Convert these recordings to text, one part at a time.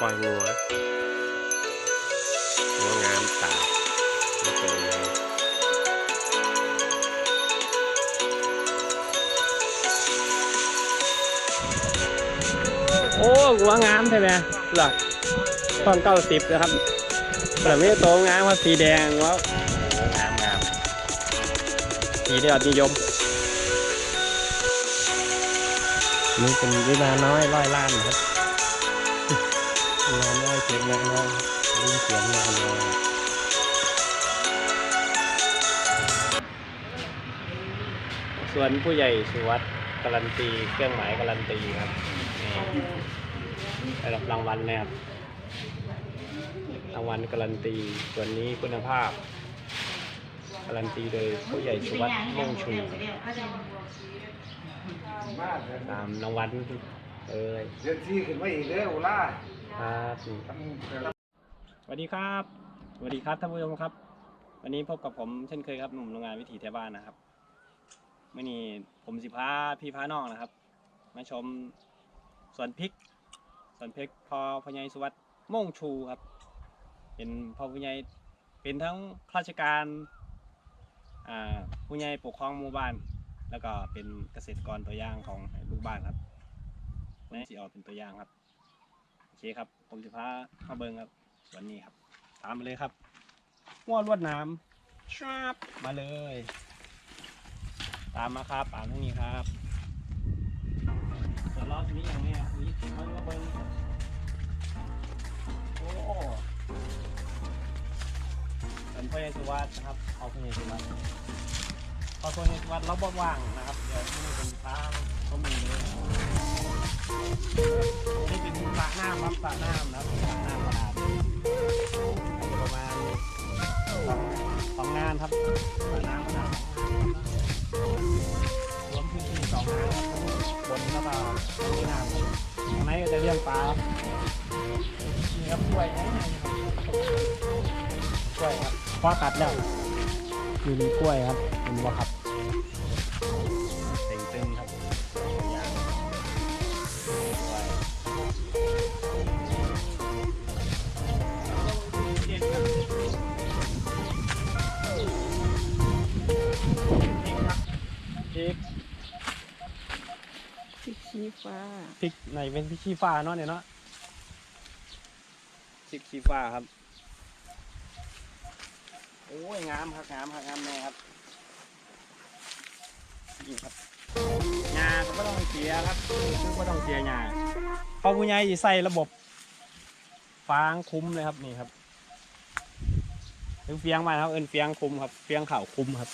ปล่อยงัวงัวงามตาไม่เป็นไงโอ้หัวงามใช่ไหมหลักตอนเก้าสิบนะครับแบบนี้โตงามครับสีแดงแล้วโอ้งามงามสียอดนิยมนี่เป็นวิมาน้อยร้อยล้านครับ วิมาน้อยเสียงน้อยลิ้นเสียงน้อยส่วนผู้ใหญ่สุวัสด์การันตี เครื่องหมายการันตีครับนี่ได้รับรางวัลนะครับรางวัลการันตี ส่วนนี้คุณภาพ การันตีโดยผู้ใหญ่สุวัสด์ม่วงชูตามรางวัลเอ้ยเดือนที่ขึ้นมาอีกเด้อโอล่า ครับสวัสดีครับสวัสดีครับท่านผู้ชมครับ วันนี้พบกับผมเช่นเคยครับหนุ่มโรงงานวิถีแถวบ้านนะครับเมื่อนี้ผมสิพาพี่พาน้องนะครับ มาชมสวนพริกสวนพริกพอพญายสุวัสดิ์ม่งชูครับ เป็นพอพญายเป็นทั้งข้าราชการอ่าผู้ใหญ่ปกครองหมู่บ้าน แล้วก็เป็นเกษตรกรตัวอย่างของลูกบ้านครับนี่สิออกเป็นตัวอย่างครับ เคครับ ผมจะพามาเบิงครับสวนนี้ครับ ตามมาเลยครับง้อลวดน้ำชาบมาเลย ตามมาครับตามทางนี้ครับส่วนล้อชนิดอย่างนี้ครับนี่มันมาเบิงโอ้เป็นพ่อใหญ่สุวัสด์นะครับเอาพ่อใหญ่สุวัสด์พอพ่อใหญ่สุวัสด์เราบ่ว่างนะครับเดี๋ยวที่นี่เป็นพาข้อมูลเลยนี่เป็นสระน้ำครับสระน้ำนะครับสระน้ำขนาดอาประมาณสองสองงานครับสระน้ำขนาดสองงานรวมพื้นที่สองงานครับบนแล้วก็มีน้ำข้างในก็จะเลี้ยงปลาครับนี่ครับกล้วยไงครับกล้วยครับพอตัดแล้วมีมีกล้วยครับเห็นบ่ครับ ฟ้าพริกไหนเป็นพริกขี้ฟ้าเนาะเนี่ยเนาะพริกขี้ฟ้าครับ โอ้ยงามครับงามครับงามแน่ครับนี่ครับงาก็ไม่ต้องเสียครับคือไม่ต้องเสียงาพอผู้ใหญ่สิใส่ระบบฟางคุ้มเลยครับนี่ครับเอิ้นเฟียงมาครับเอินเฟียงคุ้มครับเฟียงข่าวคุ้มครับ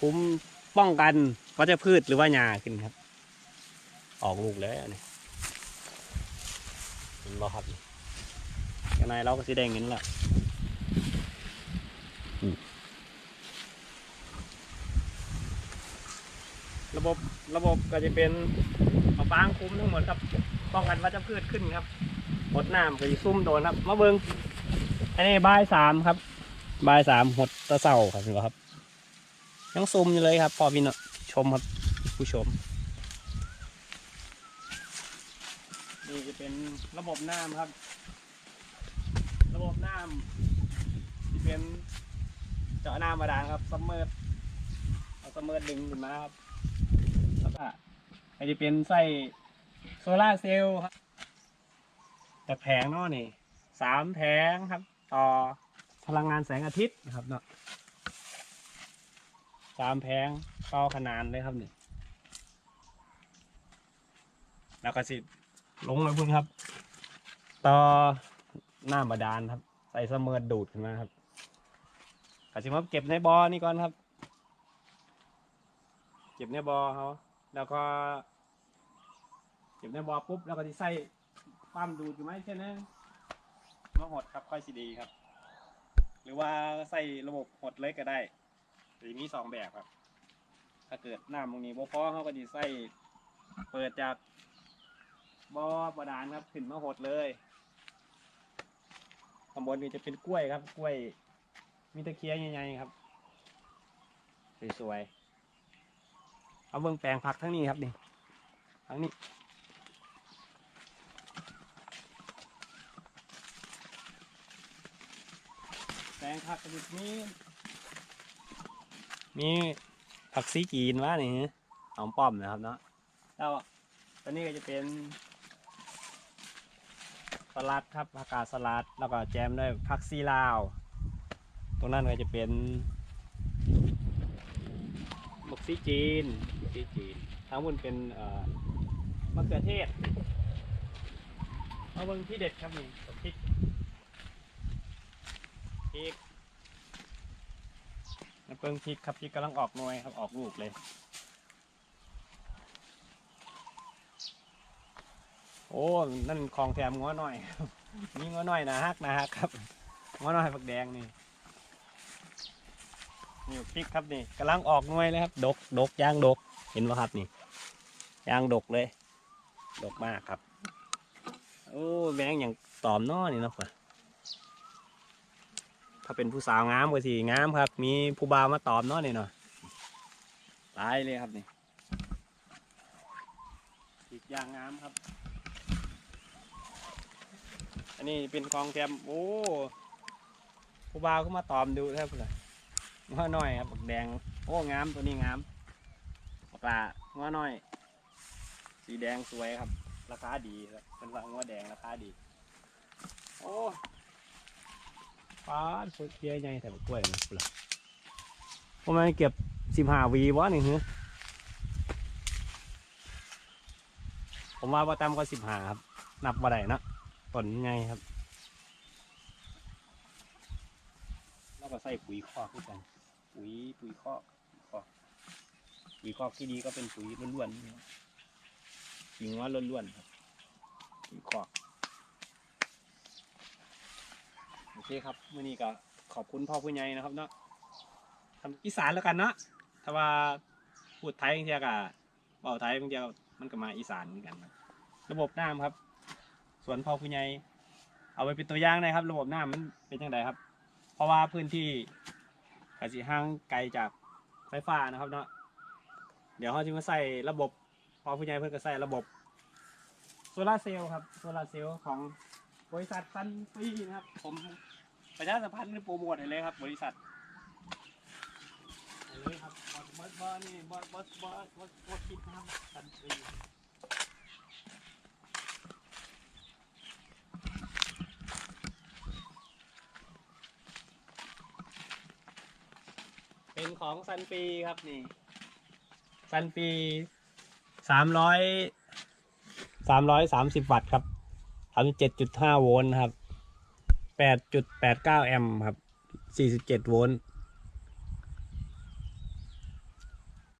คุ้มป้องกันวัชพืชหรือว่าหญ้าขึ้นครับ ออกลูกแล้วนี่เห็นบ่ครับยังไงเราก็สีแดงเงินละระบบระบบก็จะเป็นเอาฟางคุ้มทั้งหมดครับ ป้องกันวัชพืชขึ้นครับหดน้ำก็จะซุ่มโดนครับมาเบิงอันนี้บายสามครับบายสามหดตะเสาครับเห็นบ่ครับยังซุ่มอยู่เลยครับ พอพี่นะชมครับผู้ชม นี่จะ เป็นระบบน้ำครับ ระบบน้ำที่เป็นเจาะน้ำบาดาลครับซัมเมอร์เอาซัมเมอร์ดึงขึ้นมาครับแล้วก็อันนี้เป็นไส้โซลาเซลล์ครับแต่แผงเนาะนี่สามแผงครับ ต่อพลังงานแสงอาทิตย์นะครับเนาะสามแผงต่อขนานเลยครับนี่แล้วก็สิ ลงเลยพุ่นครับ ต่อหน้าบาดาลครับ ใส่เสมอดูดขึ้นมาครับกสิมาเก็บในบอนี่ก่อนครับ เก็บในบอเขาแล้วก็ เก็บในบอปุ๊บแล้วก็ที่ใส่ความดูดอยู่ไหมแค่นั้นมาหดครับค่อยสีดีครับ หรือว่าใส่ระบบหดเลยก็ได้จะมีสองแบบครับ ถ้าเกิดหน้ำตรงนี้บ่พอเขาก็จะใส่เปิดจาก บอประดานครับขึ้นมาหดเลยข้างบนนี่จะเป็นกล้วยครับ กล้วย มีตะเคียนใหญ่ๆครับสวยๆเอาเบื้องแปลงผักทั้งนี้ครับนี่ทั้งนี้แปลงผักกระดนี้มีผักซีกีนวะนี่หอมป้อมนะครับเนาะแล้วตอนนี้ก็จะเป็น สลัดครับผักกาดสลัด แล้วก็แจมด้วยผักซีลาว ตรงนั้นก็จะเป็นบักซีจีนบักซีจีนทั้งหมดเป็นมะเขือเทศเอาเบิ่งที่เด็ดครับนี่พริกพริกน้ำเปิงพริกครับพริกกำลังออกหน่วยครับออกลูกเลย โอ้นั่นคลองแถมง้อหน่อยครับนี่ง้อหน่อยนะฮักนะฮักครับง้อหน่อยฝักแดงนี่นี่พริกครับนี่กำลังออกหน่วยเลยครับ ดกดกย่างดกเห็นไหมครับนี่ย่างดกเลย ดกมากครับ โอ้แบงอย่างตอมน้อนี่นาะว่ะถ้าเป็นผู้สาวงามก็สิงามครับ มีผู้บ่าวมาตอมน้อนี่เนาะตายเลยครับนี่อีกอย่างงามครับ อันนี้เป็นกองแทมโอ้ผู้บ่าวเข้ามาตอมดูครับเลยง้อน้อยครับบักแดง โอ้งามตัวนี้งามบักลาง้อน้อย สีแดงสวยครับ ราคาดีครับเป็นว่าง้อแดงราคาดี โอ้ป้าสุดเยอะใหญ่แต่บักกล้วยนะพุ่นล่ะประมาเก็บสิบห้าวีวะนี่เหรอผมว่าประตามก็สิบห้าครับ นับว่าได้นะ ต้นไงครับแล้วก็ใส่ปุ๋ยคอกด้วยกัน ปุ๋ยปุ๋ยคอกคอกปุ๋ยคอกที่ดีก็เป็นปุ๋ยล้วนๆกิ่งว่าล้วนๆครับปุ๋ยคอกโอเคครับมื่อนี้ก็ขอบคุณพ่อผู้ใหญ่นะครับเนาะทำอีสานแล้วกันเนาะถ้าว่าพูดไทยบางทีก็เบาไทยบางทีก็มันก็มาอีสานเหมือนกันครับระบบน้ำครับ สวนพ่อผู้ใหญ่เอาไปเป็นตัวอย่างนะครับ ระบบน้ำมันเป็นยังไงครับ เพราะว่าพื้นที่กสิห่างไกลจากไฟฟ้านะครับเนาะเดี๋ยวเขาจะมาใส่ระบบพอผู้ใหญ่เพิ่นก็ใส่ระบบโซลาร์เซลล์ครับโซลาร์เซลล์ของบริษัทซันฟีนะครับ ผมประชาสัมพันธ์โปรโมทเลยครับ บริษัทเลยครับบอสบอสบอสนี่บอสบอสบอสบอสบอสคิดนะครับซันฟรีเป็น ของซันปีครับนี่ซันปีสามร้อยสามร้อยสามสิบวัตต์ครับสามสิบเจ็ดจุดห้าโวลต์ครับแปดจุดแปดเก้าแอมป์ครับสี่สิบเจ็ดโวลต์